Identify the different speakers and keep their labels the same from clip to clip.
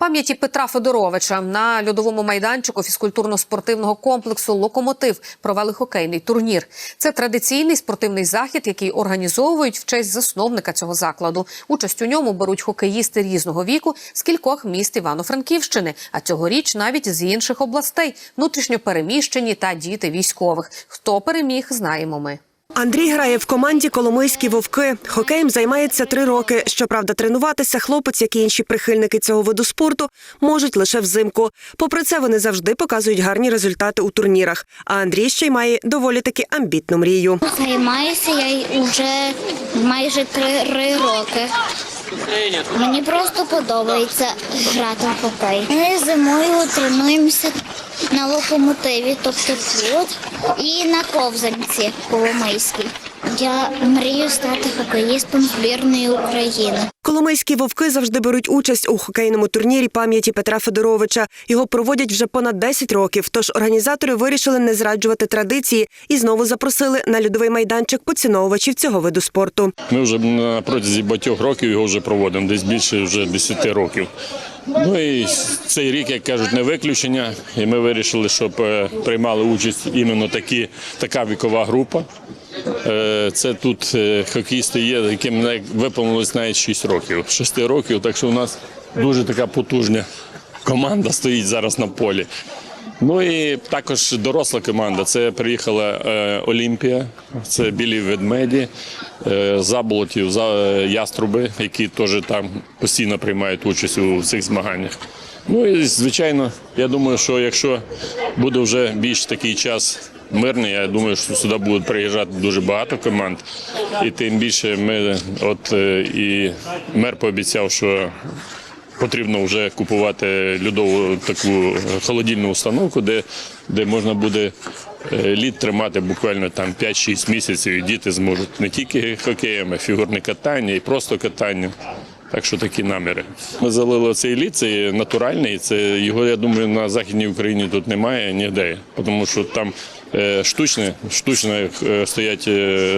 Speaker 1: Пам'яті Петра Федоровича на льодовому майданчику фізкультурно-спортивного комплексу Локомотив провели хокейний турнір. Це традиційний спортивний захід, який організовують в честь засновника цього закладу. Участь у ньому беруть хокеїсти різного віку з кількох міст Івано-Франківщини, а цьогоріч навіть з інших областей, внутрішньопереміщені та діти військових. Хто переміг, знаємо ми.
Speaker 2: Андрій грає в команді Коломийські вовки. Хокеєм займається три роки. Щоправда, тренуватися хлопець, як і інші прихильники цього виду спорту, можуть лише взимку. Попри це, вони завжди показують гарні результати у турнірах. А Андрій ще й має доволі таки амбітну мрію.
Speaker 3: Займаюся я вже майже три роки. Мені просто подобається грати в хокей. Ми зимою тренуємося на локомотиві, тобто тут, і на ковзанці Коломийській. Я мрію стати хокеїстом збірної України.
Speaker 2: Коломийські вовки завжди беруть участь у хокейному турнірі пам'яті Петра Федоровича. Його проводять вже понад 10 років. Тож організатори вирішили не зраджувати традиції і знову запросили на льодовий майданчик поціновувачів цього виду спорту.
Speaker 4: Ми вже на протязі багатьох років його вже проводимо, десь більше вже 10 років. Ну і цей рік, як кажуть, не виключення. І ми вирішили, щоб е, приймали участь іменно такі, така вікова група. Е, Це тут е, хокеїсти є, яким виповнилось навіть 6 років. 6 років, так що у нас дуже така потужна команда стоїть зараз на полі. Ну і також доросла команда. Це приїхала е, Олімпія, це білі ведмеді, е, заболотів, за, е, яструби, які теж там постійно приймають участь у цих змаганнях. Ну і звичайно, я думаю, що якщо буде вже більш такий час мирний, я думаю, що сюди будуть приїжджати дуже багато команд. І тим більше ми, от і мер пообіцяв, що потрібно вже купувати льодову таку холодильну установку, де, де можна буде е, лід тримати буквально там 5-6 місяців, і діти зможуть не тільки хокеєм, а фігурне катання, і просто катання. Так що такі наміри. Ми залили цей лід, це натуральний. Це його, я думаю, на Західній Україні тут немає ніде, тому що там е, штучне, штучно е, стоять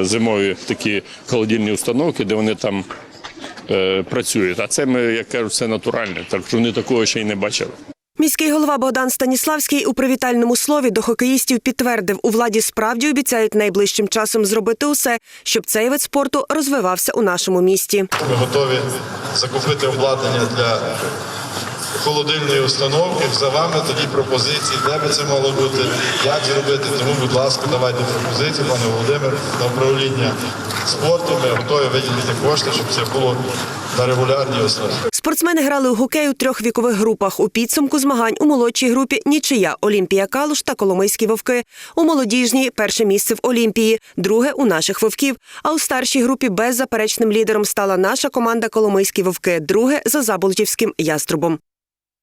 Speaker 4: зимові такі холодильні установки, де вони там працюють. А це ми, як кажуть, це натуральне. Так що вони такого ще й не бачили.
Speaker 2: Міський голова Богдан Станіславський у привітальному слові до хокеїстів підтвердив, у владі справді обіцяють найближчим часом зробити усе, щоб цей вид спорту розвивався у нашому місті.
Speaker 5: Ми готові закупити обладнання для холодильної установки. За вами тоді пропозиції, де би це мало бути, як зробити. Тому, будь ласка, давайте пропозиції, пане Володимир, на управління спорту. Ми готові виділити кошти, щоб це було на регулярній основі.
Speaker 2: Спортсмени грали у хокей у трьох вікових групах. У підсумку змагань у молодшій групі нічия Олімпія Калуш та Коломийські вовки. У молодіжній перше місце в Олімпії, друге у наших вовків. А у старшій групі беззаперечним лідером стала наша команда Коломийські вовки, друге за Заболотівським яструбом.